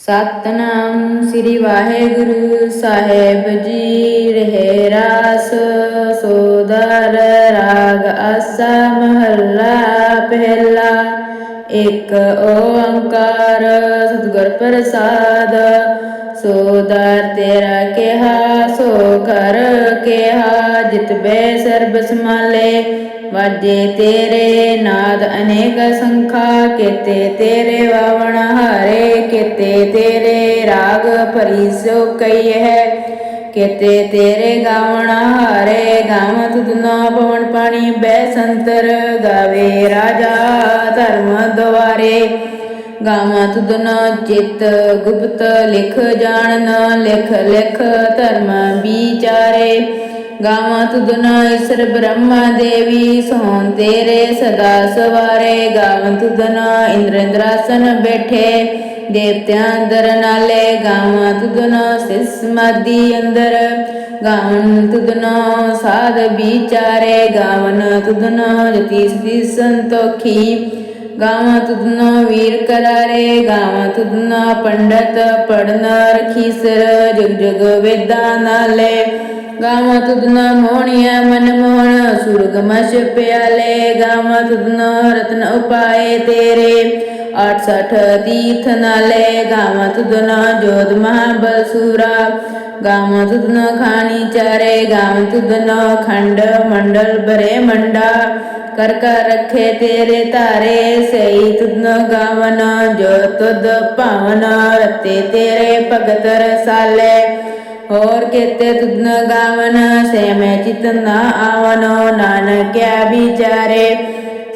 ਸਤਨਾਮ ਸ੍ਰੀ ਵਾਹਿਗੁਰੂ ਸਾਹਿਬ ਜੀ, ਰਹੇ ਰਾਸ, ਸੋਦਰ, ਰਾਗ ਆਸਾ, ਮਹੱਲਾ ਪਹਿਲਾ। ਇੱਕ ਓੰਕਾਰ, ਸਤਿਗੁਰ ਪ੍ਰਸਾਦ, ਸੋਦਰ ਤੇਰਾ ਕਿਹਾ, ਸੋ ਕਰ ਕਿਹਾ। ਜਿਤ ਬੈ ਸਰਬ ਸਮਾਲੇ, ਵਾਜੇ ਤੇਰੇ ਨਾਦ ਅਨੇਕ ਸੰਖਾ, ਕੀਤੇ ਤੇਰੇ ਵਾਵਣ ਹਾਰੇ, ਕੀਤੇ ਤੇਰੇ ਰਾਗ ਭਰੀ ਸੋ ਕਈ ਹੈ, ਕੀਤੇ ਤੇਰੇ ਗਾਵਣ ਹਾਰੇ, ਗਾਵਤ ਦੁਨਾ ਪਵਨ ਪਾਣੀ ਬੈ ਸੰਤਰ, ਗਾਵੇ ਰਾਜਾ ਧਰਮ ਦਵਾਰੇ ਗਾਵਾਂ ਦੁਨਾ ਚਿਤ ਗੁਪਤ ਲਿਖ ਜਾਣਨ, ਲਿਖ ਲਿਖ ਧਰਮ ਵਿਚਾਰੇ ਗਾਵਾਂ ਤੁਧਨਾ ਈਸ਼ਰ ਬ੍ਰਹਮਾ ਦੇਵੀ ਸੋਹਣ ਤੇਰੇ ਸਦਾ ਸਵਾਰੇ। ਗਾਵਾਂ ਤੁਧਨਾ ਇੰਦਰ ਬੈਠੇ, ਦੇਵਤਿਆਂ ਅੰਦਰ ਨਾਲੇ। ਗਾਵਾਂ ਤੁਧਨਾ ਸਿਸ ਅੰਦਰ। ਗਾਵਨ ਤੁਧਨਾ ਸਾਧ ਵਿਚਾਰੇ। ਗਾਵਨ ਤੁਧਨਾ ਜਤੀ ਸਤੀ ਸੰਤੋਖੀ। ਗਾਵਾਂ ਤੁਧਨਾ ਵੀਰ ਕਰਾਰੇ। ਗਾਵਾਂ ਤੁਧਨਾ ਪੰਡਤ ਪੜਨ ਰਖੀਸਰ ਜਗ ਜਗ ਵੇਦਾਂ ਨਾਲੇ। ਗਾਵਾਂ ਤੁਧਨਾ ਮੋਹਣੀਆ ਮਨ ਮੋਹਣ ਸੁਰਗਮਸ਼ ਪਿਆਲੇ, ਗਾਵਾਂ ਤੁਧਨਾ ਰਤਨ ਉਪਾਏ ਤੇਰੇ। 68 ਤੀਰਥ ਨਾਲੇ, ਗਾਵਾਂ ਤੁਧਨਾ ਜੋਧ ਮਹਾਬਲ ਸੂਰਾ। ਗਾਵਾਂ ਤੁਧਨਾ ਖਾਣੀ ਚਾਰੇ, ਗਾਵਾਂ ਤੁਧਨਾ ਖੰਡ ਮੰਡਲ ਬਰੇ ਮੰਡਾ। ਕਰ ਕਰ ਰੱਖੇ ਤੇਰੇ ਧਾਰੇ ਸਈ ਤੁਧ ਗਾਵਨ ਜੋ ਤੁਧ ਭਾਵਨ ਰਤੇ ਤੇਰੇ ਭਗਤ ਰਸਾਲੇ। ਹੋਰ ਕੀਤੇ ਤੁਧ ਗਾਵਨ ਸੇ ਮੈਂ ਚਿਤ ਨਾ ਆਵਨੋ ਨਾਨਕਿਆ ਵਿਚਾਰੇ।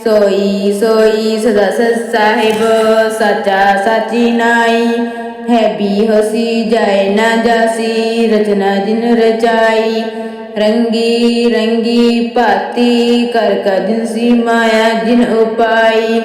ਸੋਈ ਸੋਈ ਸਦਾ ਸਚ ਸਾਹਿਬ, ਸਚਾ ਸਾਚੀ ਨਾਈ। ਹੈ ਵੀ ਹਸੀ, ਜਾਏ ਨਾ ਜਾਸੀ, ਰਚਨਾ ਜਿਨ ਰਚਾਈ। ਰੰਗੀ ਰੰਗੀ ਭਾਤੀ ਕਰ ਕਰ ਜਿਨਸੀ ਮਾਇਆ ਜਿਨ ਉਪਾਈ।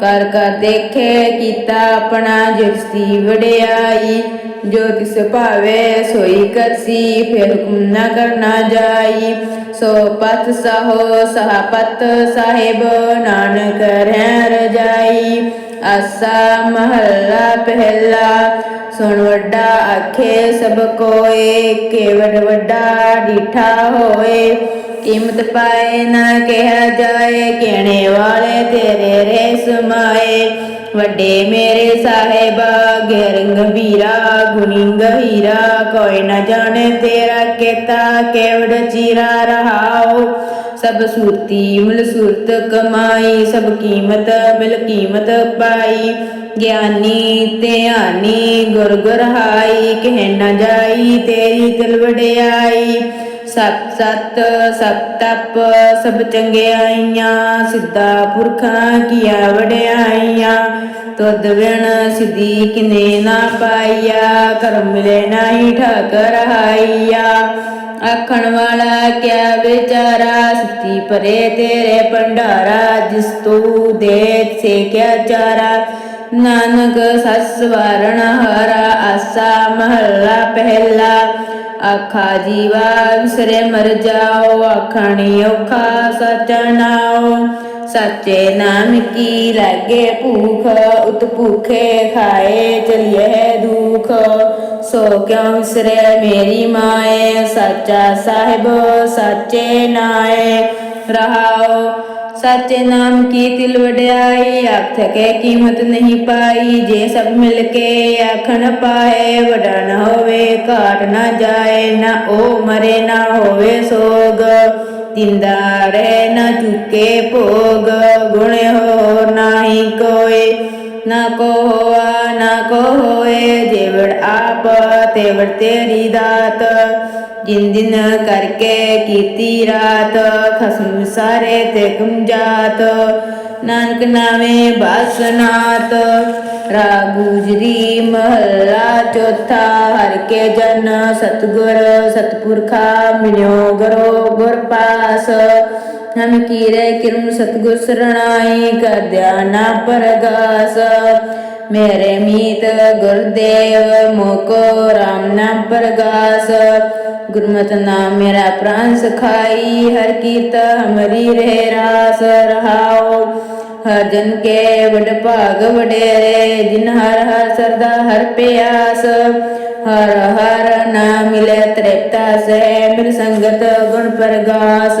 ਕਰ ਕਰ ਦੇਖੇ ਕੀਤਾ ਆਪਣਾ ਜਿਸੀ ਵਡਿਆਈ, ਜੋ ਤਿਸ ਭਾਵੇ ਸੋਈ ਕਰਸੀ, ਫਿਰ ਹੁਕਮ ਨਾ ਕਰਨਾ ਜਾਈ। ਸੋ ਪਤ ਸਹੋ ਸਹਪਤ ਸਾਹਿਬ, ਨਾਨਕ ਰਹਿ ਰਜਾਈ। ਆਸਾ ਮਹੱਲਾ ਪਹਿਲਾ, ਸੁਣ ਵੱਡਾ ਆਖੇ ਸਭ ਕੋਏ ਕੇਵਡ ਵੱਡਾ ਡੀਠਾ ਹੋਏ। ਕੀਮਤ ਪਾਏ, ਨਾ ਕਿਹਾ ਜਾਏ ਕਹਿਣੇ ਵਾਲੇ ਤੇਰੇ ਰੇ ਸਮਾਏ ਵੱਡੇ ਮੇਰੇ ਸਾਹਿਬਾ, ਗਰੰਗ ਵੀਰਾ, ਗੁਣੀ ਗਹੀਰਾ, ਕੋਈ ਨਾ ਜਾਣੇ ਤੇਰਾ ਕੀਤਾ ਕੇਵੜ ਚੀਰਾ ਰਹਾਓ ਸਭ ਸੂਰਤੀ, ਮਿਲ ਸੂਰਤ ਕਮਾਈ, ਸਭ ਕੀਮਤ ਮਿਲ ਕੀਮਤ ਪਾਈ। ਗਿਆਨੀ, ਧਿਆਨੀ, ਗੁਰ ਗੁਰਹਾਈ ਕਹਿ ਨਾ ਜਾਈ, ਤੇਰੀ ਤਿਲ ਵਡਿਆਈ। ਸਤ ਸਤ ਸਭ ਤਪ ਸਭ ਚੰਗਿਆਈਆਂ ਸਿੱਧਾ ਪੁਰਖਾਂ ਕੀਆ ਵਡਿਆਈਆਂ ਤੁਧ ਵਿਣ ਸਿਧੀ ਕਿਨੇ ਨਾ ਪਾਈਆ, ਕਰਮ ਮਿਲੇ ਨਾਹੀ ਠਾਕਰ ਹਾਈਆ। ਆਖਣ ਵਾਲਾ ਕਿਆ ਵਿਚਾਰਾ, ਸਿੱਧੀ ਪਰੇ ਤੇਰੇ ਭੰਡਾਰਾ, ਜਿਸ ਤੂੰ ਦੇ ਸੇ ਕਿਆ ਚਾਰਾ। ਨਾਨਕ ਸਸ ਵਾਰਣ ਹਰਾ ਆਸਾ ਮਹੱਲਾ ਪਹਿਲਾ। ਆਖਾ ਜੀਵਾ ਵਿਸਰੇ ਮਰ ਜਾਓ, ਆਖਣੀ ਔਖਾ ਸਚ ਸੱਚੇ ਨਾਮ ਕੀ ਲਾਗੇ ਭੂਖ, ਉਤ ਭੁਖੇ ਖਾਏ ਚਲਿਏ ਦੁਖ। ਸੋ ਕਿਉ ਵਿਸਰੇ ਮੇਰੀ ਮਾਏ, ਸੱਚਾ ਸਾਹਿਬ ਸੱਚੇ ਨਾਏ। ਰਹਾਓ ਸੱਚੇ ਨਾਮ ਕੀ ਤਿਲ ਵਡਿਆਈ ਆਖ ਕੇ ਕੀਮਤ ਨਹੀਂ ਪਾਈ। ਜੇ ਸਭ ਮਿਲ ਕੇ ਆਖਣ ਪਾਏ, ਵਡਾ ਨ ਹੋਵੇ, ਘਾਟ ਨਾ ਜਾਏ, ਨਾ ਉਹ ਮਰੇ, ਨਾ ਹੋਵੇ ਸੋਗ। ਤਿੰਦਾ ਰਹਿ ਨਾ ਚੁੱਕੇ ਭੋਗ, ਗੁਣ ਹੋ ਨਾਹੀ ਕੋਏ। ਨਾ ਕੋ ਹੋਆ ਨਾ ਕੋ ਹੋਏ ਜੇਵੜ ਆਪ ਤੇਵੜ ਦਾਤ ਜਿਨ ਦਿਨ ਕਰਕੇ ਕੀਤੀ ਰਾਤ ਖਸਮ ਸਾਰੇ ਤੇ ਗੁੰਜਾਤ ਨਾਨਕ ਨਾਵੇਂ ਬਾਸਨਾਤ ਰਾਗੂਜਰੀ ਮਹੱਲਾ ਚੌਥਾ ਹਰ ਕੇ ਜਨ ਸਤਗੁਰ ਸਤਪੁਰਖਾ ਮਿਲਿਓ ਗਰੋ ਗੁਰ ਪਾਸ ਹਮ ਕੀਰੇ ਕਿਰਮ ਸਤਗੁਰ ਸਰਣਾਈ ਕਰਦਿਆ ਨਾ ਪਰਗਾਸ। ਮੇਰੇ ਮੀਤ ਗੁਰਦੇਵ, ਮੋਕੋ ਰਾਮ ਨਾਮ ਪਰਗਾਸ। ਗੁਰਮਤਿ ਨਾਮ ਮੇਰਾ ਪ੍ਰਾਨ ਸਖਾਈ, ਹਰ ਕੀਰਤ ਹਮਰੀ ਰਹਿ ਰਾਸ। ਰਹਾਓ ਹਰ ਜਨ ਕੇ ਵਡ ਭਾਗ ਵਡੇਰੇ, ਜਿਨ ਹਰ ਹਰ ਸਰਦਾ ਹਰ ਪਿਆਸ। ਹਰ ਹਰ ਨਾਮ ਮਿਲੇ ਤ੍ਰਿਪਤਾ ਸਹਿ, ਮਿਲ ਸੰਗਤ ਗੁਣ ਪ੍ਰਗਾਸ।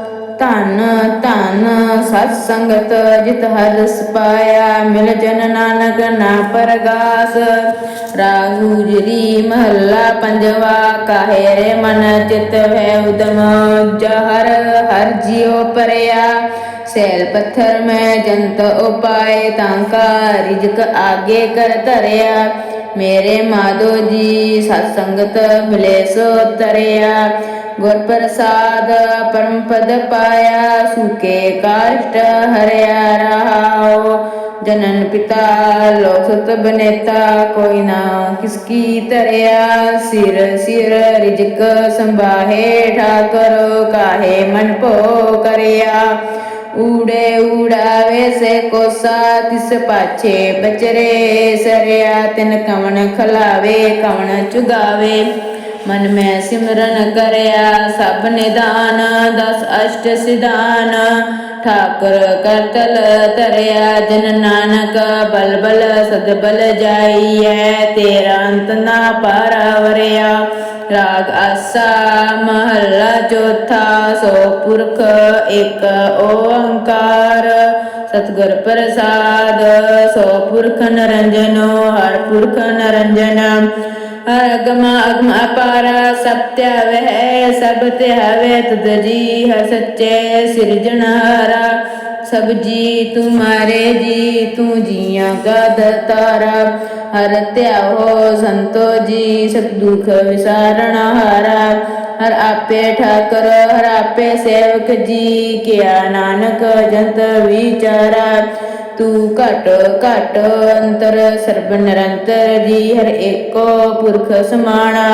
ਧਨ ਧਨ ਸਤ ਸੰਗਤ ਜਿਤ ਹਰ ਰਸ ਮਿਲ ਜਨ ਨਾਨਕ ਨਾ ਪਰਗਾਸ। ਰਾਗੂ ਜਰੀ ਮਹੱਲਾ ਪੰਜਵਾ, ਕਾਹੇ ਰੇ ਮਨ ਚਿਤ ਹੈ ਉਦਮ ਜਹਰ ਹਰ ਜਿਉ ਪਰਿਆ। ਸੈਲ ਪੱਥਰ ਮੈਂ ਜੰਤ ਉਪਾਏ, ਤਾਂ ਕਾ ਰਿਜਕ ਆਗੇ ਕਰ ਧਰਿਆ। ਮੇਰੇ ਮਾਧੋ ਜੀ ਸਤ ਸੰਗਤ ਮਿਲੇ ਸੋ ਤਰਿਆ। ਗੁਰ ਪ੍ਰਸਾਦ ਪਰਮ ਪਦ ਪਾਇਆ ਸੁਕੇ ਕਾਸ਼ਟ ਹਰਿਆ ਰਹਾਓ ਜਨਨ ਪਿਤਾ ਲੋਕ ਬਨੇਤਾ ਕੋਈ ਨਾ ਕਿਸ ਕੀ ਤਰਿਆ ਸਿਰ ਸਿਰ ਰਿਜਕ ਸੰਭਾਹੇ ਠਾਕਰ ਕਾਹੇ ਮਨ ਭੋ ਕਰਿਆ ਊੜੇ ਊੜਾਵੇ ਸੇ ਕੋਸਾ ਤਿਸ ਪਾਛੇ ਬਚਰੇ ਸਰਿਆ ਤਿਨ ਕਵਣ ਖਲਾਵੇ ਕਵਣ ਚੁਗਾਵੇ ਮਨ ਮੈਂ ਸਿਮਰਨ ਕਰਿਆ, ਸਭ ਨਿਦਾਨ, ਦਸ ਅਸ਼ਟ ਸਿਧਾਨ। ਠਾਕੁਰ ਕਰਤਲ ਤਰਿਆ ਜਨ ਨਾਨਕ ਬਲ ਬਲ ਸਦ ਬਲ ਜਾਈਐ, ਤੇਰਾ ਅੰਤ ਨਾ ਪਾਰਵਰਿਆ ਰਾਗ ਆਸਾ, ਮਹੱਲਾ ਚੌਥਾ, ਸੋ ਪੁਰਖ ਇੱਕ ਓੰਕਾਰ। ਸਤਿਗੁਰ ਪ੍ਰਸਾਦ, ਸੋ ਪੁਰਖ ਨਰੰਜਨੋ, ਹਰ ਪੁਰਖ ਨਰੰਜਨ। ਅਗਮ ਅਗਮ ਅਪਾਰ ਸਤਿ ਵਹਿ ਸਭ ਤੇ ਹਵੇ ਤੁਧ ਜੀ ਹਰ ਸੱਚੇ ਸਿਰਜਣਹਾਰਾ ਸਭ ਜੀ ਤੁਮਾਰੇ ਜੀ ਤੂੰ ਜੀਆਂ ਕਾ ਦਤਾਰਾ ਹਰ ਧਿਆਵੋ ਸੰਤੋ ਜੀ ਸਭ ਦੁਖ ਵਿਸਾਰਣ ਹਾਰਾ ਹਰ ਆਪੇ ਠਾਕਰ ਹਰ ਆਪੇ ਸੇਵਕ ਜੀ ਕਿਆ ਨਾਨਕ ਜੰਤ ਵਿਚਾਰਾ ਤੂੰ ਘਟ ਘਟ ਅੰਤਰ, ਸਰਬ ਨਿਰੰਤਰ ਜੀ, ਹਰ ਏਕੋ ਪੁਰਖ ਸਮਾਣਾ।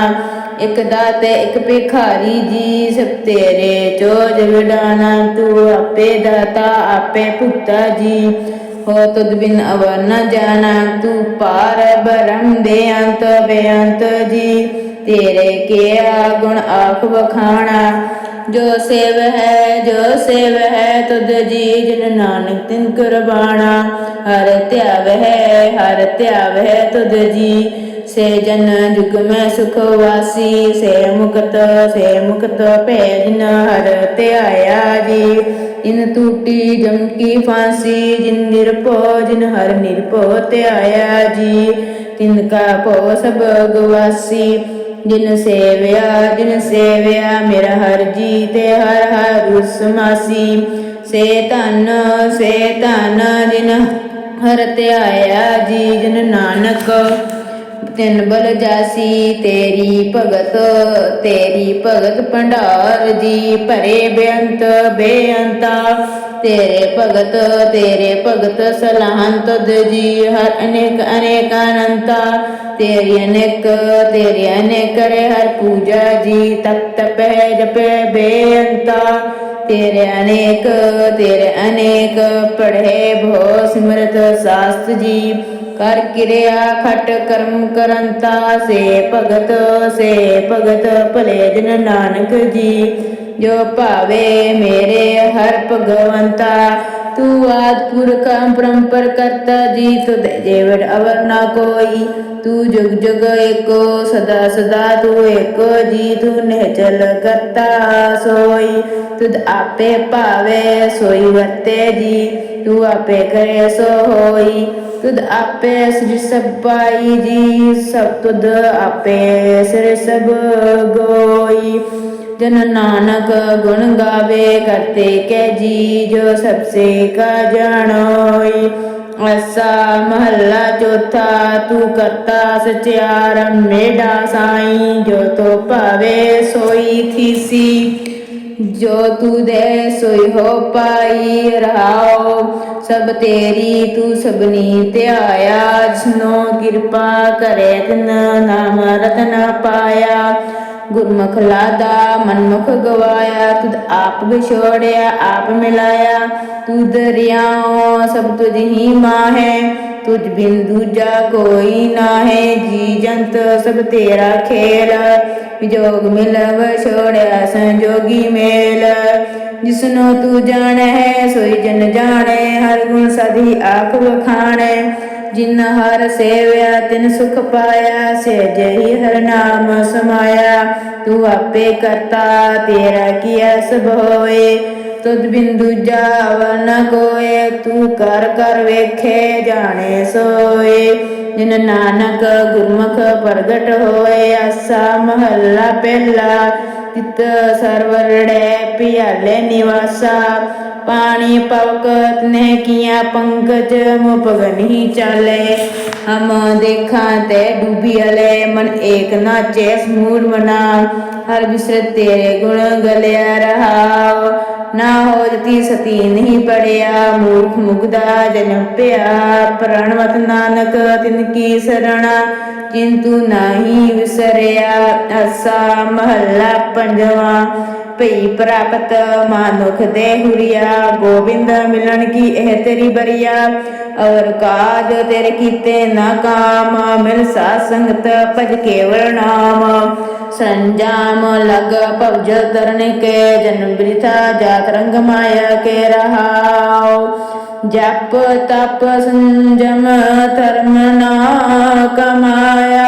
ਇਕ ਦਾਤੇ, ਇਕ ਭਿਖਾਰੀ ਜੀ, ਸਭ ਤੇਰੇ ਚੋਜ ਵਿਡਾਣਾ। ਤੂੰ ਆਪੇ ਦਾਤਾ, ਆਪੇ ਭੁਗਤਾ ਜੀ, ਹੋ ਤੁਧ ਬਿਨ ਅਵਰ ਨ ਜਾਣਾ। ਤੂੰ ਪਾਰ ਭਰਮ ਦੇ ਅੰਤ ਬੇਅੰਤ ਜੀ, ਤੇਰੇ ਕੀਆ ਗੁਣ ਆਖ ਵਖਾਣਾ। ਜੋ ਸੇਵ ਹੈ, ਜੋ ਸੇਵ ਹੈ, ਤੁਧ ਜੀ ਜਿਨ ਨਾਨਕ ਤਿਨ ਕੁਰਬਾਨਾ। ਹਰ ਧਿਆਵ ਹੈ, ਹਰ ਧਿਆਵ ਹੈ ਤੁਧ ਜੀ। ਸੇ ਜਨ ਜੁਗ ਮੈਂ ਸੁਖ ਵਾਸੀ, ਸੇ ਮੁਕਤ ਸੇ ਮੁਕਤ ਭੈ ਜਿਨ ਹਰ ਧਿਆਇਆ ਜੀ। ਇਨ ਟੂਟੀ ਜਮ ਕੀ ਫਾਂਸੀ, ਜਿਨ ਨਿਰਭਉ, ਜਿਨ ਹਰ ਨਿਰਭਉ ਧਿਆਇਆ ਜੀ। ਤਿਨ ਕਾ ਭਉ ਸਭ ਗਵਾਸੀ ਜਿਨ ਸੇਵਿਆ ਜਿਨ ਸੇਵਿਆ ਮੇਰਾ ਹਰ ਜੀ ਤੇ ਹਰ ਹਰ ਉਸ ਮਾਸੀ ਸੇ ਧਨ ਸੇ ਧਨ ਜਿਨ ਹਰ ਧਿਆਇਆ ਜੀ, ਜਿਨ ਨਾਨਕ, ਤਿਨ ਬਲ ਜਾਸੀ, ਤੇਰੀ ਭਗਤ ਤੇਰੀ ਭਗਤ ਭੰਡਾਰ ਜੀ। ਭਰੇ ਬੇਅੰਤ, ਬੇਅੰਤਾ ਤੇਰੇ ਭਗਤ ਤੇਰੇ ਭਗਤ ਸਲਾਹਨ ਤੁਧ ਜੀ। ਹਰ ਅਨੇਕ ਅਨੇਕ ਅਨੰਤਾ। ਤੇਰੀ ਅਨੇਕ ਤੇਰੀ ਅਨੇਕ ਕਰੇ ਹਰ ਪੂਜਾ ਜੀ। ਤਪ ਤਪੈ ਜਪੈ ਬੇਅੰਤਾ। ਤੇਰੇ ਅਨੇਕ ਤੇਰੇ ਅਨੇਕ ਪੜ੍ਹੇ ਭੋ ਸਿਮਰਤ ਸਾਸਤ ਜੀ। ਕਰ ਕਿਰਿਆ ਖਟ ਕਰਮ ਕਰੰਤਾ। ਸੇ ਭਗਤ ਸੇ ਭਗਤ ਭਲੇ ਜਨ ਨਾਨਕ ਜੀ। ਜੋ ਭਾਵੇ ਮੇਰੇ ਹਰ ਭਗਵੰਤਾ, ਤੂੰ ਆਦ ਪੁਰਖ ਪਰੰਪਰ ਕਰਤਾ ਜੀ ਤੁਧ ਜੇਵੜ ਅਵਰ ਨਾ ਕੋਈ। ਤੂੰ ਜੁਗ ਜੁਗ ਏਕੋ, ਸਦਾ ਸਦਾ ਤੂੰ ਏਕੋ ਜੀ ਤੂੰ ਨਿਹਚਲ ਕਰਤਾ ਸੋਈ। ਤੁਧ ਆਪੇ ਭਾਵੇ, ਸੋਈ ਵਰਤੇ ਜੀ, ਤੂੰ ਆਪੇ ਕਰੇ ਸੋ ਹੋਈ। ਤੁਧ ਆਪੇ ਸ੍ਰੀ ਸਭ ਜੀ, ਸਭ ਤੁਧ ਆਪੇ ਸਿਰ ਸਭ ਗੋਈ। ਜਨ ਨਾਨਕ ਗੁਣ ਗਾਵੇ, ਕਰਤੇ ਕੈ ਜੀ ਜੋ ਸਭ ਸੇ ਕਾ ਜਾਣੋਈ ਅਸਾ ਮਹੱਲਾ ਚੌਥਾ, ਤੂੰ ਕਰਤਾ ਸਚਿਆਰ ਮੇਢਾ ਸਾਈ, ਜੋ ਤੋ ਭਾਵੇ ਸੋਈ ਥੀਸੀ। ਜੋ ਤੂ ਦੇ ਸੋਈ ਹੋ ਪਾਈ, ਰਹਾਓ, ਸਭ ਤੇਰੀ ਤੂੰ ਸਭਨੀ ਧਿਆਇਆ। ਜਿਸਨੋ ਕਿਰਪਾ ਕਰੇ ਤਿਨ ਨਾਮ ਰਤਨ ਪਾਇਆ। ਗੁਰਮੁਖ ਲਾਦਾ, ਮਨਮੁਖ ਗਵਾਇਆ, ਤੁਧ ਆਪ ਵਿਛੋੜਿਆ, ਆਪ ਮਿਲਾਇਆ। ਤੂੰ ਦਰਿਆਓ ਸਭ ਤੁਝ ਹੀ ਮਾਹੈ, ਤੁਝ ਬਿਨ ਦੂਜਾ ਕੋਈ ਨਾਹੈ। ਜੀ ਜੰਤ, ਸਭ ਤੇਰਾ ਖੇਲ, ਵਿਜੋਗ ਮਿਲਵ ਛੋੜਿਆ ਸੰਜੋਗੀ ਮੇਲ। ਜਿਸਨੂੰ ਤੂੰ ਜਾਣੈ, ਸੋਈ ਜਨ ਜਾਣੈ, ਹਰ ਗੁਣ ਸਦੀ ਆਖ ਵਖਾਣੈ। ਜਿਨ ਹਰ ਸੇਵਿਆ, ਤਿਨ ਸੁਖ ਪਾਇਆ ਸੇ ਜਈ ਹਰ ਨਾਮ ਸਮਾਇਆ। ਤੂੰ ਆਪੇ ਕਰਤਾ, ਤੇਰਾ ਕੀਆ ਸਭ ਹੋਏ? ਤੁਧ ਬਿੰਦੂ ਜਾਵਨ ਕੋਏ, ਤੂੰ ਕਰ ਕਰ ਵੇਖੇ, ਜਾਣੇ ਸੋਏ। ਜਿਨ ਨਾਨਕ ਗੁਰਮੁਖ ਪ੍ਰਗਟ ਹੋਏ, ਆਸਾ ਮਹੱਲਾ ਪਹਿਲਾ। ਤਿਤ ਸਰਵਰੜੇ ਪਿਆਲੇ ਨਿਵਾਸਾ, ਪਾਣੀ ਪਵਕਤ ਨੇ ਕੀਆ ਪੰਕਜ ਮੁਪਗਨੀ ਚਾਲੇ। ਹਮ ਦੇਖਾਂ ਤੇ ਡੂਬੀਲੇ ਮਨ ਏਕ ਨਾਚੇ ਸਮੂੜ ਮਨਾ ਹਰ ਬਿਸਰਤ ਤੇਰੇ ਗੁਣ ਗਲਿਆ ਰਹਾਵ। ਨਾ ਹੋ ਸਤੀ ਨਹੀਂ ਪੜਿਆ, ਮੂਰਖ ਮੁਗਦਾ ਜਨਮ ਪਿਆ। ਪ੍ਰਣਵਤ ਨਾਨਕ ਤਿਨ ਕੀ ਸਰਣਾ ਕਿੰਤੂ ਨਹੀਂ ਵਿਸਰਿਆ। ਅਸਾ ਮਹੱਲਾ ਪੰਜਵਾ। ਭਈ ਪ੍ਰਾਪਤ ਮਾਨੁਖ ਦੇ ਹੁਰੀਆ, ਗੋਬਿੰਦ ਮਿਲਣ ਕੀ ਇਹ ਤੇਰੀ ਬਰੀਆ? ਔਰ ਕਾਜ ਤੇਰੇ ਕੀਤੇ ਨਾ ਕਾਮ, ਮਿਲ ਸਾ ਸੰਗਤ ਭਜ ਕੇਵਲ ਨਾਮ। ਸੰਜਾਮ ਲਗ ਭਵਜ ਤਰਨ ਕੇ ਜਨਮ ਬ੍ਰਿਥਾ ਜਾਤ ਰੰਗ ਮਾਇਆ ਕੇ ਰਹਾਉ। ਜਪ ਤਪ ਸੰਜਮ ਧਰਮ ਨਾ ਕਮਾਇਆ।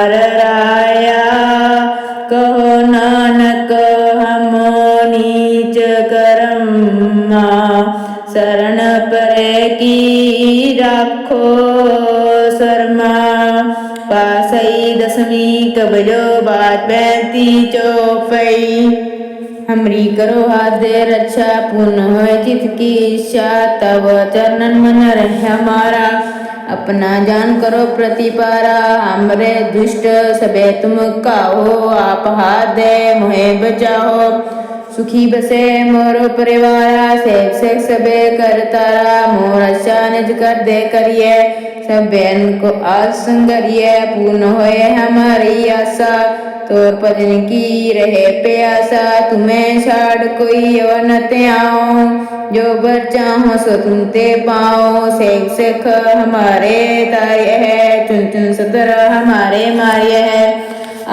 की इच्छा तब चरणन मन रहे हमारा अपना जान करो प्रतिपारा हमरे दुष्ट सबे तुम काहो आप हाथ दे मोहे बचाओ સુખી બસે મોરો પરિવાર સેવ સેક સબે કરતારા મોર અચાનજ કર દે કરીએ सबैन को आसंगरिय पूर्ण होए हमारी आशा। तो भजन की रहे प्यासा, तुम्हें छाड़ कोई और न आओ जो बर चाहो सो तुम ते पाओ। सेख सेख हमारे तारे है, चुन चुन सतर हमारे मारिय है।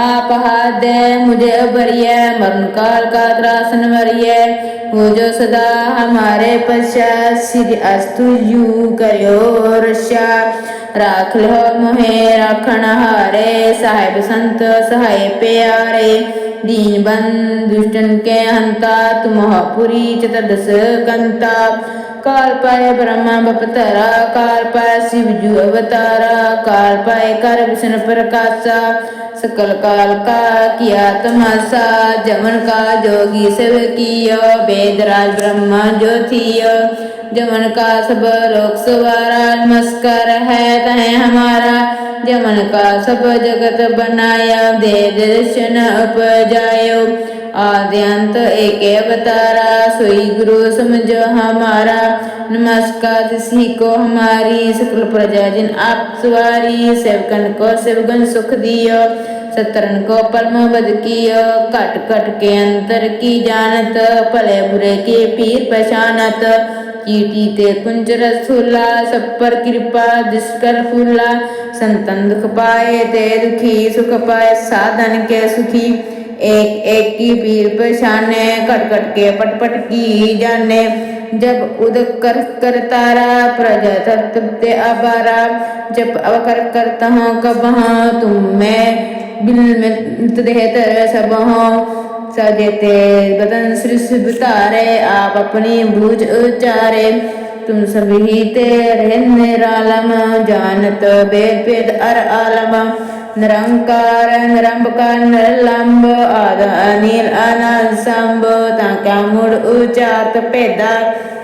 आप हाथ दे मुझे बरिय मरण काल का त्रासन मरिय हो जो सदा हमारे पश्चात श्री अस्तु यू करो रक्षा राख लो मोहे राखण हारे साहेब संत सहाय प्यारे दीन बंद दुष्टन के हंता तुम पुरी चतुर्दश कंता काल पाए ब्रह्मा बपतरा शिव जू अवतारा काल पाए कर विष्ण प्रकाशा। सकल काल का किया तमाशा, जमन का जोगी सब किया। वेदराज ब्रह्मा ज्योतिया जमन का सब लोक सवारा। नमस्कार है तह हमारा जमन का सब जगत बनाया दे दर्शन उपजायो आद्यंत एक अवतारा सोई गुरु समझो हमारा नमस्कार किसी को हमारी सकल प्रजा जिन आप सवारी सेवकन को सेवगन सुख दियो सतरन को पलम बद कियो कट कट के अंतर की जानत भले बुरे के पीर पहचानत। चीटी ते कुंज रसूला, सब पर कृपा जिसकर फूला। संतन दुख पाए ते दुखी, सुख पाए साधन के सुखी। एक एक की पीर पहचाने, कट कट के पट पट की जाने। जब उदक कर कर तारा, प्रजा तत्व ते अबारा जब अवकर करता हूँ कब हाँ तुम मैं ਬਿਲਮਤਦਹਿਤਰ ਸਭੋਂ ਸਜਤੇ ਬਦਨ ਸ੍ਰਿਸ ਬਤਾਰੇ ਆਪ ਆਪਣੀ ਬੂਝ ਉਚਾਰੇ ਤੁਮ ਸਭੀ ਤੇ ਰਹਿਨ ਨਿਰਾਲਮ ਜਾਣਤ ਬੇਦ ਬੇਦ ਅਰ ਆਲਮ ਨਿਰੰਕਾਰ ਨਿਰੰਬਕਾਰ ਨਿਰਲੰਬ, ਆਦ ਅਨਿਲ, ਅਨੰਤ ਸੰਭ, ਤਾਂ ਕਾ ਮੁੜ ਉਚਾਰਤ ਭੇਦਾ,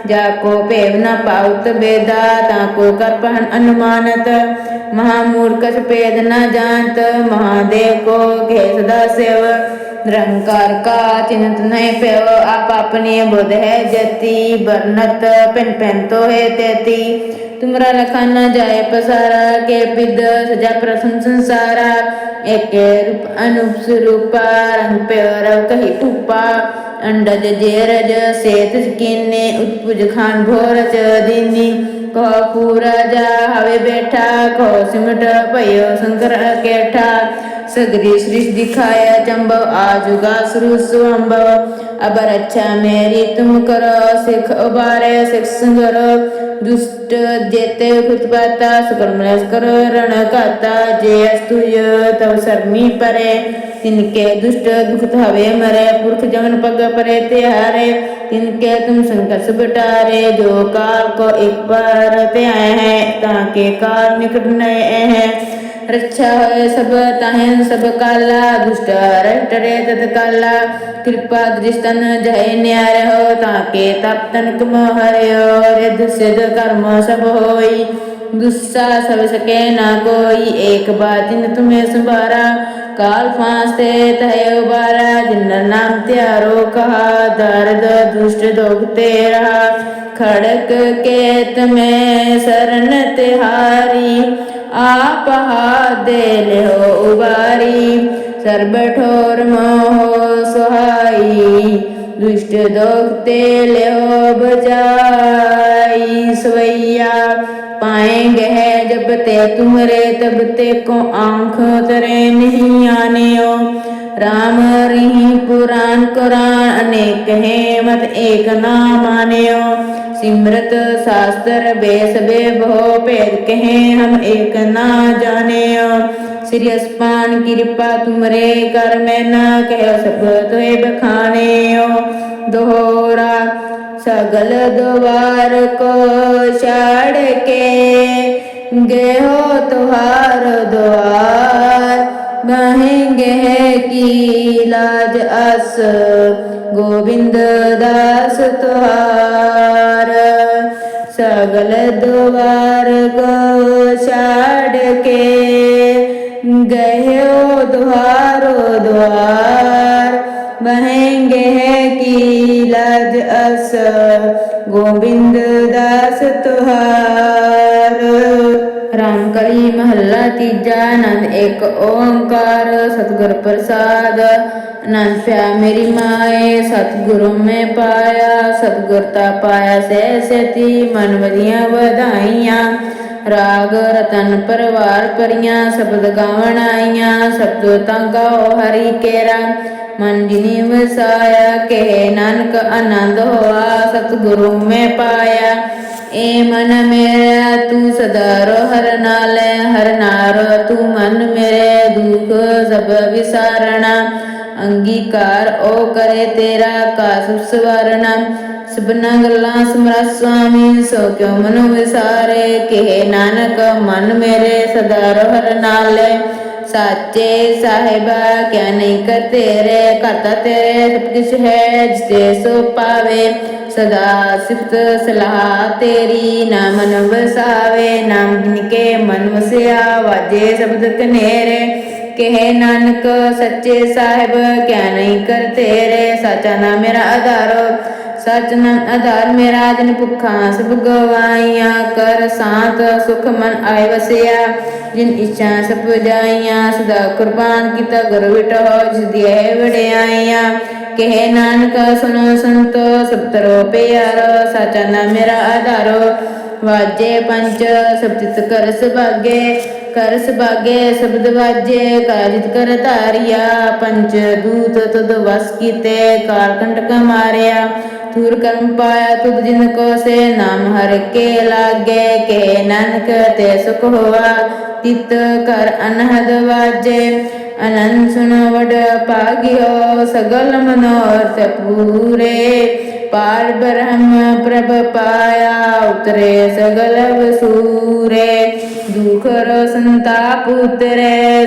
ਜਾ ਕੋ ਭੇਵ ਨ ਪਾਉਤ ਬੇਦਾ, ਤਾਂ ਕੋ ਕਰਪਹਨ ਅਨੁਮਾਨਤ, ਮਹਾ ਮੂਰਖ ਭੇਦ ਨ ਜਾਣਤ ਮਹਾਦੇਵ ਕੋ ਘੇਸ ਦਾ ਸੇਵ, ਨਿਰੰਕਾਰ ਕਾ ਚਿੰਤ ਨਹੀਂ ਪਿਓ ਆਪ ਆਪਣੀ ਬੁਧ ਹੈ ਜਤੀ ਬਰਨਤ ਪਿੰ ਪਿੰ ਤੋਏ ਤੇਤੀ ਤੁਮਰਾ ਲਖਾ ਨ ਜਾਏ ਪਸਾਰਾ, ਕੇ ਪਿਦ ਸਜਾ ਪ੍ਰਥਮ ਸੰਸਾਰਾ। ਏਕੇ ਰੂਪ ਅਨੂਪ ਸਰੂਪਾ, ਰੰਗ ਪਿਓ ਰਵ ਕਹੀ ਉਪਾ ਅੰਡਜ ਜੇਰਜ ਸੇਤ ਸਕੀਨੇ, ਉਤਪੁਜ ਖਾਨ ਭੋਰਚ ਦੀਨੀ ਕੋ ਪੂਰਾ ਜਾ ਹਵੇ ਬੈਠਾ, ਕੋ ਸਿਮਟ ਭਇਓ ਸੰਕਰ सगरी दिखाया चंबव आजुगा सुरु सुअंबव अबर अच्छा मेरी तुम करो, सिख उबारे, सिख संगरो दुष्ट जेते खुतपाता सुकर्मलस करो, रण काता जे अस्तुय तव सरमी परे। तिनके दुष्ट दुख हवे मरे, पुरख जमन पग परे तिहारे तिनके तुम संकट बटारे, जो काल को एक बार ते आए हैं, ताके काल निकट नए हैं। ਰੱਛਾ ਹੋਏ ਸਭ ਤਾਹੈਨ ਸਭ ਕਾਲਾ ਦੁਸ਼ਟ ਰਟਰੇ ਤਤ ਕਾਲਾ ਕਿਰਪਾ ਦ੍ਰਿਸ਼ਤਨ ਜੈ ਨਿਆਰੇ ਹੋ ਤਾਂ ਕੇ ਤਪ ਤਨ ਕਮ ਹਰਿਓ ਰਿਧ ਸਿਧ ਕਰਮ ਸਭ ਹੋਈ दुस्सा सब सके ना कोई एक बात जिन तुम्हें संभारा काल फांसते तय उबारा जिन नाम त्यारो कहा दर्द दुष्ट दोगते रहा खड़क केत में शरण तिहारी आप दे हो उबारी सर्ब ठोर मोह सुहाई दुष्ट दोखते ले बजाई सवैया पाएंगे है जब ते तुमरे तब ते को आंख तरे नहीं आने ओ राम रही पुराण कुरान अनेक है मत एक ना मान्यो सिमरत शास्त्र बेस बे भो भेद कहे हम एक ना जाने श्री अस्पान कृपा तुमरे कर मैं ना कह सब तुहे बखाने दोहरा सगल द्वार को छाड़ के गे हो तुहार द्वार बहेंगे है की लाज अस गोविंद दास तुहार सगल द्वार को छाड़ के गए हो द्वारो द्वार ਮਹਿੰਗੇ ਹੈ ਕੀ ਲਜ ਅਸ ਗੋਬਿੰਦ ਦਾਸ ਤੁਹਾਰ। ਰਾਮ ਕਲੀ ਮਹੱਲਾ ਤੀਜਾ ਨੰਦ ਇੱਕ ਓੰਕਾਰ, ਸਤਗੁਰ ਪ੍ਰਸਾਦ। ਨੰਦ ਪਿਆ ਮੇਰੀ ਮਾਏ, ਸਤਗੁਰੂ ਮੈਂ ਪਾਇਆ। ਸਤਗੁਰ ਤਾ ਪਾਇਆ ਸਹਿ ਸਤੀ, ਮਨ ਵਧੀਆਂ ਵਧਾਈਆਂ। ਰਾਗ ਰਤਨ ਪਰਵਾਰ ਪਰੀਆਂ, ਸ਼ਬਦ ਗਾਵਣ ਆਈਆਂ। ਸਬਦੋ ਤਾਂ ਗਾਓ ਹਰੀ ਕੇਰਾ। ਮਨ ਜਿਨੀ ਵਸਾਇਆ, ਕਹੇ ਨਾਨਕ ਆਨੰਦ ਹੋਆ, ਸਤਿਗੁਰੂ ਮੈਂ ਪਾਇਆ। ਏ ਮਨ ਮੇਰਾ, ਤੂੰ ਸਦਾ ਰੋ, ਹਰ ਨਾਲੇ, ਹਰ ਨਾਰ ਤੂੰ ਮਨ ਮੇਰੇ, ਦੁਖ ਸਭ ਵਿਸਾਰਣਾ। ਅੰਗੀਕਾਰ ਓ ਕਰੇ ਤੇਰਾ, ਕਾਸ ਸਵਰਣਾ ਸਬਨਾ ਗੱਲਾਂ ਸਮਰਾ ਸੁਆਮੀ, ਸੋ ਕਿਉ ਮਨੁ ਵਿਸਾਰੇ, ਕਿਹੇ ਨਾਨਕ ਮਨ ਮੇਰੇ, ਸਦਾ ਰੋ, ਹਰ ਨਾਲੇ। ਸਾਚੇ ਸਾਹਿਬਾ ਕਿਆ ਨਹੀਂ ਕਰ ਤੇਰੇ ਕਰਤਾ ਤੇਰੇ ਸਭ ਕੁਛ ਹੈ ਜਿਤੇ ਸੋ ਪਾਵੇ। ਸਦਾ ਸਿਫਤ ਸਲਾਹ ਤੇਰੀ, ਨਾ ਮਨ ਵਸਾਵੇ ਨਾਮ ਜਿਨ ਮਨ ਵਸਿਆ। ਵਾਜੇ ਸ਼ਬਦ ਕਨੇਰੇ, ਕਹੇ ਨਾਨਕ, ਸੱਚੇ ਸਾਹਿਬ ਕਿਆ ਨਹੀਂ ਕਰ ਤੇਰੇ ਸਾਚਾ ਨਾ ਮੇਰਾ ਆਧਾਰੋ। ਸਚ ਨਾਮ ਆਧਾਰ ਮੇਰਾ ਜਨ ਭੁੱਖਾਂ ਸਭ ਗਵਾਈਆਂ, ਕਰ ਸਾਤ ਸੁਖ ਮਨ ਆਏ ਵਸਿਆ। ਜਿਨ ਇੱਛਾ ਸਭ ਜਾਈਆਂ, ਸਦਾ ਕੁਰਬਾਨ ਕੀਤਾ ਗੁਰ ਵਿਟੋ, ਜਿਸ ਦੀ ਹੈ ਵਡਿਆਈਆਂ। ਕਹੇ ਨਾਨਕ ਸੁਨੋ ਸੰਤੋ, ਸਭ ਤਰੋ ਪਿਆਰੋ, ਸਾਚਾ ਨਾਮ ਮੇਰਾ ਆਧਾਰੋ। ਵਾਜੇ ਪੰਜ ਸਬਦਿਤ ਕਰ ਸੁਭਾਗੇ ਕਰ ਸੁਭਾਗੇ, ਸ਼ਬਦ ਵਾਜੇ ਕਾਜਿਤ ਕਰ ਧਾਰਿਆ। ਪੰਜ ਦੂਤ ਤਦ ਵਸ ਕੀਤੇ ਕਾਲ ਕੰਟਕ ਮਾਰਿਆ। ਥੂਰ ਕਰਮ ਪਾਇਆ ਤੁਧ ਜਿਨ ਕੋ ਸੇ ਨਾਮ ਹਰ ਕੇ ਲਾਗੇ, ਕੇ ਨਾਨਕ ਤੇ ਸੁਖ ਹੋਆ, ਤਿਤ ਕਰ ਅਨਹਦ ਵਾਜੇ। ਅਨੰਦ ਸੁਨੋ ਵਡ ਭਾਗਿਓ ਸਗਲ ਮਨੋਰਥ ਪੂਰੇ। ਪਾਰ ਬ੍ਰਹਮ ਪ੍ਰਭ ਪਾਇਆ, ਉਤਰੇ ਸਗਲ ਵਸੂਰੇ। ਦੁਖ ਰੋ ਸੰਤ ਸੰਤਾ ਪੁੱਤਰੈ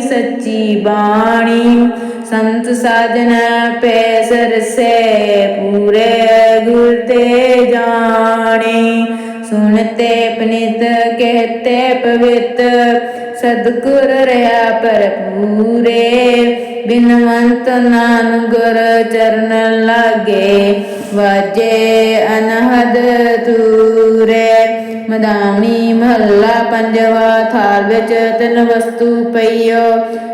ਸੱਚੀ ਬਾਣੀ। ਸੰਤ ਸਾਜਨ ਪੈ ਸਰਸੈ ਪੂਰੇ ਗੁਰ ਤੇ ਜਾਣੇ। ਸੁਨਤੇ ਪਨਿਤ ਕਹਤੇ ਪਵਿੱਤ, ਸਤਿਗੁਰ ਰਹਾ ਭਰਪੂਰੇ। ਬਿਨਵੰਤ ਨਾਮ ਗੁਰ ਚਰਨ ਲਾਗੇ, ਵਾਜੇ ਅਨਹਦ ਤੂਰੇ ਮਦਾਵਣੀ ਮਹੱਲਾ ਪੰਜਵਾ ਥਾਲ ਵਿੱਚ ਤਿੰਨ ਵਸਤੂ ਪਈਓ।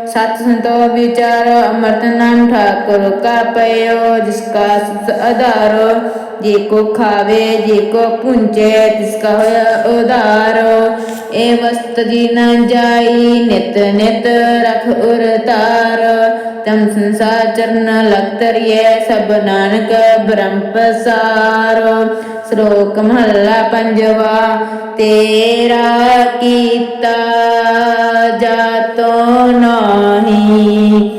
ਸਤ ਸੰਤੋ ਵਿਚਾਰ, ਅਮਰਤ ਨਾਮ ਠਾਕੁਰ ਕਾ ਪਈਓ, ਜਿਸ ਕਾ ਸੁਤ ਆਧਾਰੋ। ਜੇ ਕੋ ਖਾਵੇ, ਜੇ ਕੋ ਪੁੰਚੇ, ਤਿਸ ਕਾ ਹੋਇਆ ਉਧਾਰੋ। ਏ ਵਸਤ ਜੀ ਨ ਜਾਈ, ਨਿਤ ਨਿਤ ਰਖ ਉਰ ਤਾਰ ਤਮ ਸੰਸਾਰ ਚਰਨ ਲਖਤਰੀਏ ਸਭ ਨਾਨਕ ਬ੍ਰਹਮ ਪਸਾਰੋ। ਸ਼ਲੋਕ ਮਹੱਲਾ ਪੰਜਵਾ, ਤੇਰਾ ਕੀਤਾ ਜਾਤੋ ਨਾਹੀ।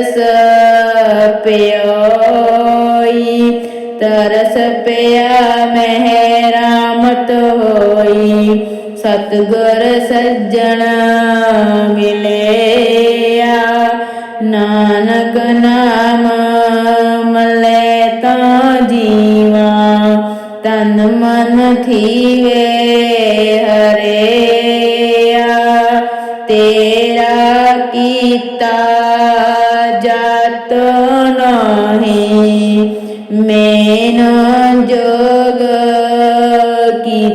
ਤਰਸ ਪਿਓਈ, ਤਰਸ ਪਿਆ ਮਹਿ ਰਾਮਤ ਹੋਈ। ਸਤਗੁਰ ਸੱਜਣ ਮਿਲਿਆ, ਨਾਨਕ ਨਾਮ ਮਲੇ ਤਾਂ ਜੀਵਾ। ਤਨ ਮਨ ਥੀਵੇ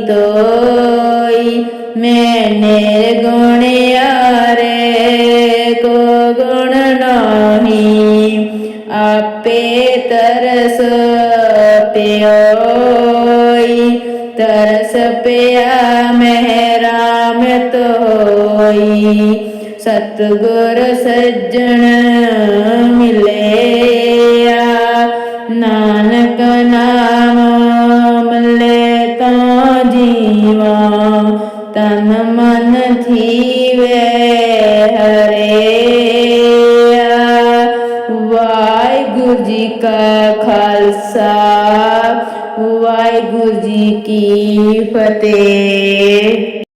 ਕੀਤੋਈ ਮੈਂ